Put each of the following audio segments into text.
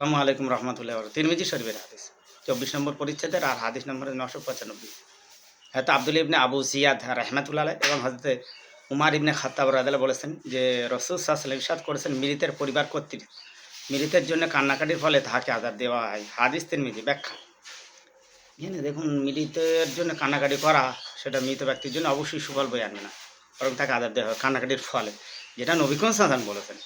আসসালামু আলাইকুম রহমতুল্লাহ তিরমিজি শরীফের হাদিস। চব্বিশ নম্বর পরিচ্ছেদের আর হাদিস নম্বর নশো পঁচানব্বই। হয়তো আবদুল ইবনে আবু জিয়াদ রহমাতুল্লাহ এবং হজরতে উমার ইবনে খাত্তাব রাদালা বলেছেন যে, রসুল সাহসাল্লাম ইসাদ করেছেন মিলিতের পরিবার কর্তৃক। মিলিতের জন্য কান্নাকাটির ফলে তাহাকে আজাদ দেওয়া হয়। হাদিস তিরমিজি ব্যাখ্যা। এখানে দেখুন মিলিতের জন্য কান্নাকাটি করা, সেটা মৃত ব্যক্তির জন্য অবশ্যই সুফল বই আনবে না। বরং তাকে আজাদ দেওয়া হয় কান্নাকাটির ফলে। যেটা নবীকন সাধারণ বলেছেন।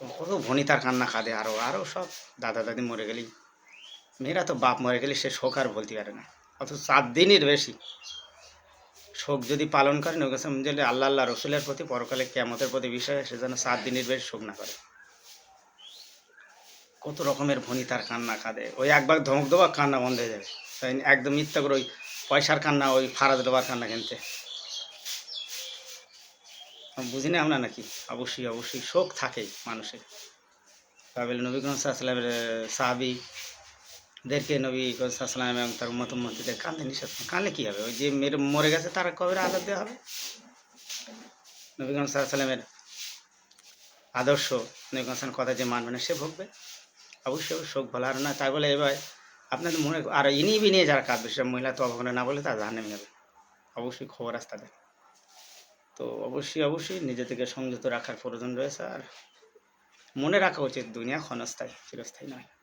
তো কত ভনি তার কান্না কাঁদে আরও আরও সব দাদা দাদি মরে গেলেই। মেয়েরা তো বাপ মরে গেলে সে শোক আর বলতে পারে না, অথচ সাত দিনের বেশি। শোক যদি পালন করেন ওই কাছে যে আল্লাহ আল্লাহ রসুলের প্রতি পরকালে কেমতের প্রতি বিষয়ে সে যেন সাত দিনের বেশি শোক না করে। কত রকমের ভনি তার কান্না কাঁদে, ওই একবার ধমক দেওয়া কান্না বন্ধ হয়ে যাবে। তাই একদম মিথ্যা করে ওই পয়সার কান্না, ওই ফারাদ দেওয়ার কান্না কিনতে। বুঝি না আমরা নাকি? অবশ্যই অবশ্যই শোক থাকে মানুষের। তাহলে নবী সাল্লামের সাহাবি দেরকে নবী সাল্লাম এবং তার মত মসজিদের কান্দে নিষেধ কান্দলে কী হবে? ওই যে মেরে মরে গেছে, তারা কবে আজাদ দেওয়া হবে? নবী সাল্লামের আদর্শ, নবী কথা যে মানবে না, সে ভোগবে। অবশ্যই শোক ভালো আর না, তাই বলে এবার আপনাদের মনে, আর ইনি বিনিয়ে যারা কাঁদবে সেসব মহিলা তো অবগণে না বলে তা জানে যাবে। অবশ্যই খবর আছে তাদের। তো অবশ্যই অবশ্যই নিজে থেকে সংযত রাখার প্রয়োজন রয়েছে আর মনে রাখা উচিত দুনিয়া ক্ষণস্থায়ী, চিরস্থায়ী নয়।